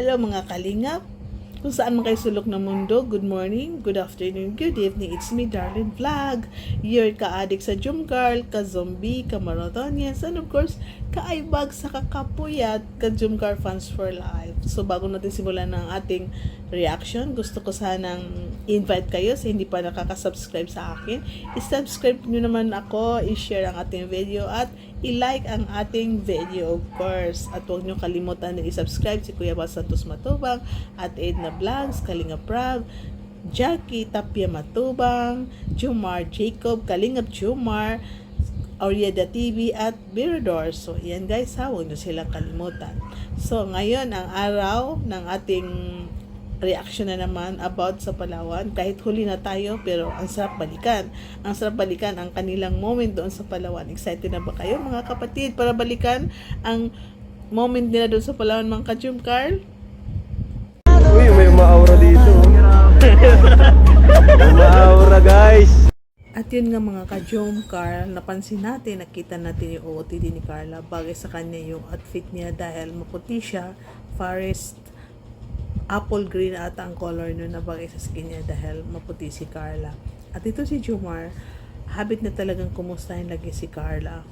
Hello mga kalingap! Kung saan man kayo sulok ng mundo, good morning, good afternoon, good evening. It's me, Darlene Vlog. Your ka-addict sa Jumgarl, ka-zombie, ka-marathonians, and of course, ka-aibag sa kakapuyat, ka-Jumgarl fans for life. So bago natin simulan ng ating reaction, gusto ko sanang invite kayo sa hindi pa nakaka-subscribe sa akin. I-subscribe nyo naman ako, i-share ang ating video at i-like ang ating video of course. At huwag nyo kalimutan na i-subscribe si Kuya Bal Santos Matubang at Edna Vlogs, Kalinga Prav, Jackie Tapia Matubang, Jumar Jacob, Kalingap Jumar, Orieda TV at Mirador. So, yan guys ha, huwag nyo silang kalimutan. So, ngayon ang araw ng ating reaction na naman about sa Palawan. Kahit huli na tayo, pero ang sarap balikan. Ang sarap balikan ang kanilang moment doon sa Palawan. Excited na ba kayo mga kapatid para balikan ang moment nila doon sa Palawan mga kajum Carl? Uy, may umaura dito. umaura guys. At yun nga mga ka-Jom Carl, napansin natin, nakita natin yung OOTD ni Carla. Bagay sa kanya yung outfit niya dahil maputi siya, forest, apple green ata ang color nun na bagay sa skin niya dahil maputi si Carla. At ito si Jomar, habit na talagang kumustahin lagi si Carla.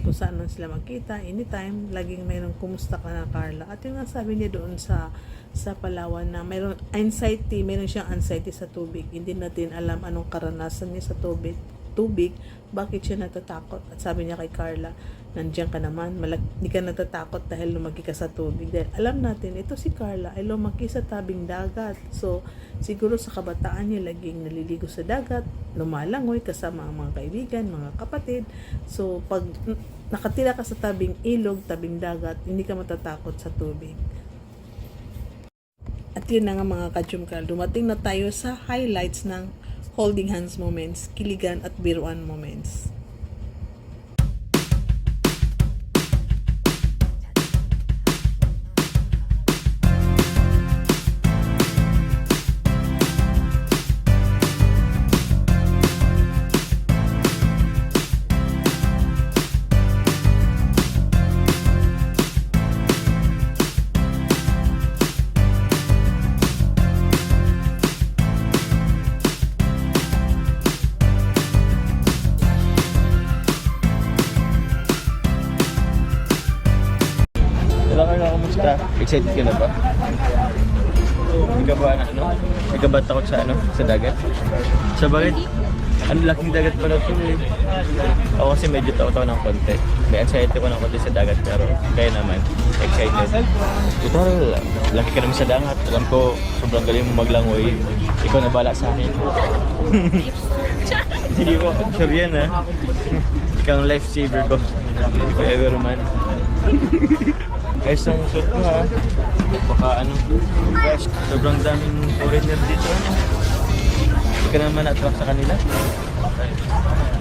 Kung saan man sila magkita, anytime, laging mayroong kumusta ka na Carla. At yung nga sabi niya doon sa sa Palawan na mayroong anxiety, mayroon siyang anxiety sa tubig. Hindi natin alam anong karanasan niya sa tubig, tubig, bakit siya natatakot. At sabi niya kay Carla, nandiyan ka naman, malag, hindi ka natatakot dahil lumaki ka sa tubig. Dahil alam natin, ito si Carla ay lumaki sa tabing dagat. So, siguro sa kabataan niya laging naliligo sa dagat, lumalangoy kasama ang mga kaibigan, mga kapatid. So, pag nakatira ka sa tabing ilog, tabing dagat, hindi ka matatakot sa tubig. At yun na nga mga kachumkal, dumating na tayo sa highlights ng holding hands moments, kiligan at biruan moments. Excited ka na ba? Hindi ka ba ano? Hindi ka ba takot sa ano? Sa dagat? Sa bakit? Ang laking dagat pala ito eh. Ako kasi medyo takot ako ng konti. May anxiety ko ng konti sa dagat pero kaya naman. Excited. Total, laki ka naman sa dagat. Alam ko, sobrang galing mo maglangoy. Ikaw na bala sa akin. Sige po, sure yan ha. Ikaw ang lifesaver ko. If ever man. Ayos ang suit mo ha. Baka ano, fresh. Sobrang daming foreigner dito. Hindi ka naman attract sa kanila.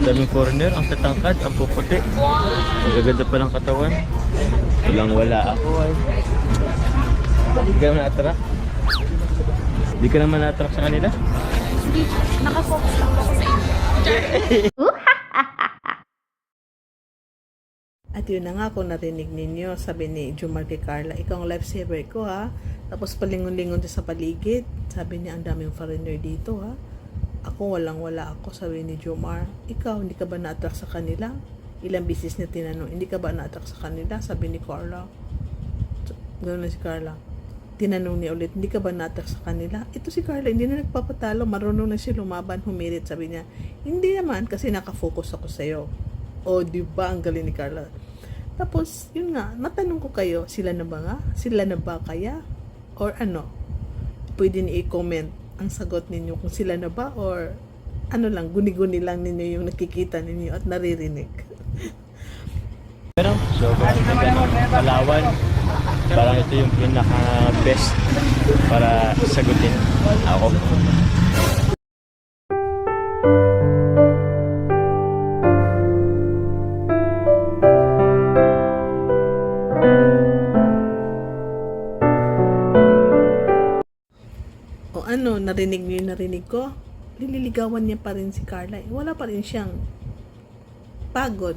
Daming foreigner, ang tatangkad, ang puputi. Ang gaganda pa ng katawan. Walang wala ako ay. Hindi ka naman attract. Hindi ka naman attract sa kanila. Nakafocus lang ako sa inyo. At yun na nga kung narinig ninyo, sabi ni Jumar kay Carla, ikaw ang lifesaver ko ha. Tapos palingon-lingon din sa paligid. Sabi niya, ang daming foreigner dito ha. Ako walang wala ako, sabi ni Jumar. Ikaw, hindi ka ba na-attract sa kanila? Ilang bisis niya tinanong, hindi ka ba na-attract sa kanila? Sabi ni Carla. Ganoon na si Carla. Tinanong niya ulit, hindi ka ba na-attract sa kanila? Ito si Carla, hindi na nagpapatalo, marunong na siya lumaban, humirit. Sabi niya, hindi naman kasi nakafocus ako sa'yo. O, di ba? Ang galing ni Carla. Tapos, yun nga, matanong ko kayo, sila na ba nga? Sila na ba kaya? Or ano? Pwede ni i-comment ang sagot ninyo kung sila na ba or ano lang, guni-guni lang ninyo yung nakikita ninyo at naririnig. Pero, ng Palawan. Parang ito yung pinaka-best para sagutin ako. Narinig niyo yung narinig ko? Nililigawan niya pa rin si Carla. Eh, Wala pa rin siyang pagod.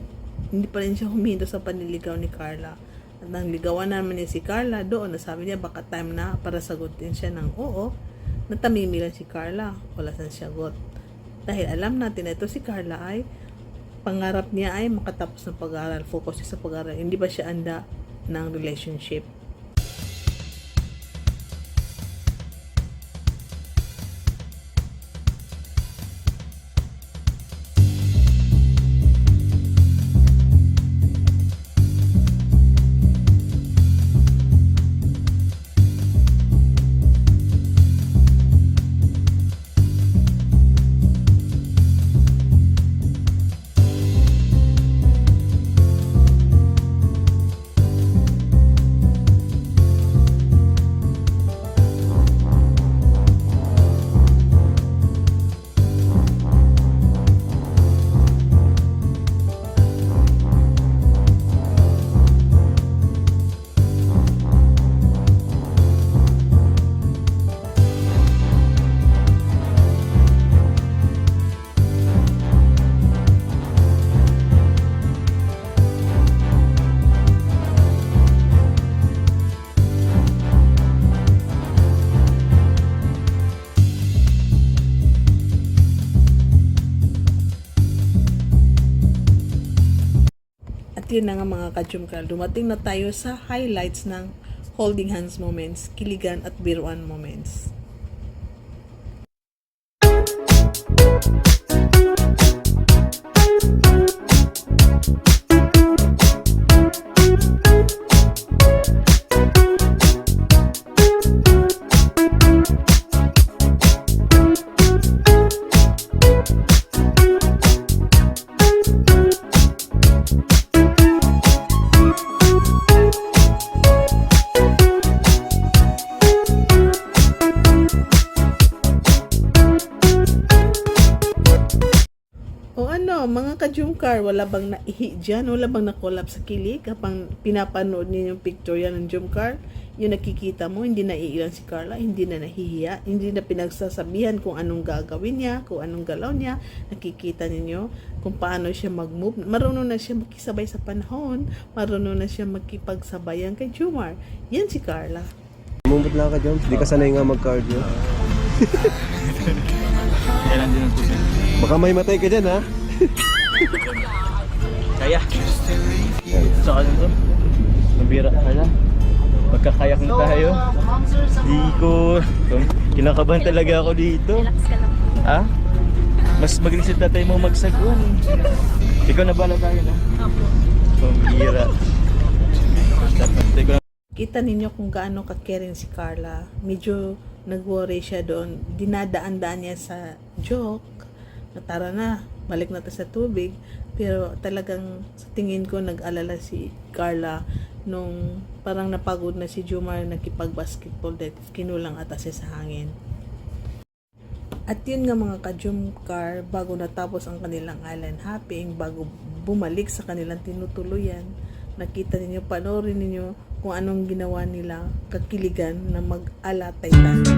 Hindi pa rin siya huminto sa panliligaw ni Carla. At nang ligawan naman niya si Carla, doon nasabi niya baka time na para sagutin siya ng oo. Natamimi lang si Carla. Wala siyang sagot. Dahil alam natin na ito si Carla ay pangarap niya ay makatapos ng pag-aaral. Focus siya sa pag-aaral. Hindi ba siya anda ng relationship? Yun na nga mga kachumkal, dumating na tayo sa highlights ng holding hands moments, kiligan at biruan moments. O ano, mga kajumkar, wala bang naihi dyan? Wala bang nakolap sa kilig kapag pinapanood niyo yung picture yan ng jumkar? Yung nakikita mo, hindi naiilan si Carla, hindi na nahihiya, hindi na pinagsasabihan kung anong gagawin niya, kung anong galaw niya. Nakikita ninyo kung paano siya mag-move. Marunong na siya makisabay sa panahon. Marunong na siya makipagsabayan kay Jumar. Yan si Carla. Mumot lang ka, Jones. Di ka sanay nga mag-cardio. Kailan din ang. Baka may matay ka dyan, ha? Kaya. Sa ano to? Nabira ka na. Magkakayak na tayo. Di ko. Kinakabahan talaga ako dito. Relax ka lang. Ha? Mas magaling si tatay mo magsagwan. Ikaw na bala tayo na. Opo. Pambira. Kita ninyo kung gaano ka-caring si Carla. Medyo nag-worry siya doon. Dinadaan-daan niya sa joke. Na tara na, balik na sa tubig. Pero talagang sa tingin ko nag-alala si Carla nung parang napagod na si Jumar nakipag-basketball dahil kinulang ata siya sa hangin. At yun nga mga ka-Jumcar, bago natapos ang kanilang island hopping, bago bumalik sa kanilang tinutuluyan, nakita ninyo, panoorin ninyo kung anong ginawa nila kakiligan na mag-ala Titanic.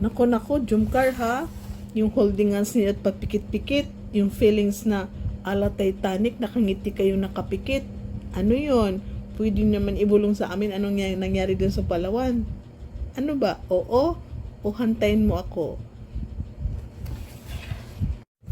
Nako nako, Jumcar ha. Yung holding hands niya at papikit-pikit. Yung feelings na ala Titanic, nakangiti kayo nakapikit. Ano yon? Pwede naman ibulong sa amin anong nangyari dun sa Palawan. Ano ba? Oo? O hantayin mo ako?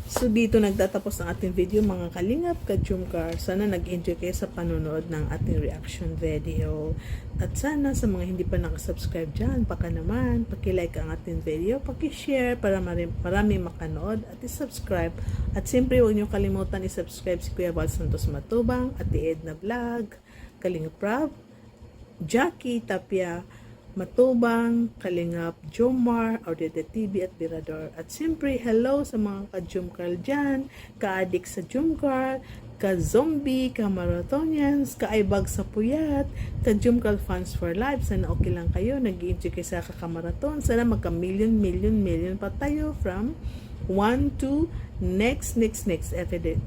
So dito nagtatapos ang ating video mga kalingap ka Jumcar. Sana nag-enjoy kayo sa panonood ng ating reaction video. At sana sa mga hindi pa nakasubscribe dyan, baka naman, pakilike ang ating video, pakishare para marami, marami makanood at isubscribe. At siyempre huwag niyo kalimutan isubscribe si Kuya Val Santos Matubang at the Edna Vlog, Kalingap Rob, Jackie Tapia, Matubang, Kalingap, Jomar, Audete TV at Birador. At siyempre, hello sa mga ka-Jumcar dyan, ka-addict sa Jumcar, ka-zombie, ka-marathonians, ka-aibag sa puyat, ka-Jumcar fans for life. Sana okay lang kayo, nag enjoy kayo sa kakamarathon. Sana magka-million, million, million pa tayo from 1 to next, next, next epi-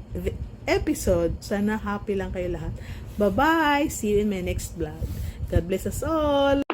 episode. Sana happy lang kayo lahat. Bye-bye! See you in my next vlog. God bless us all!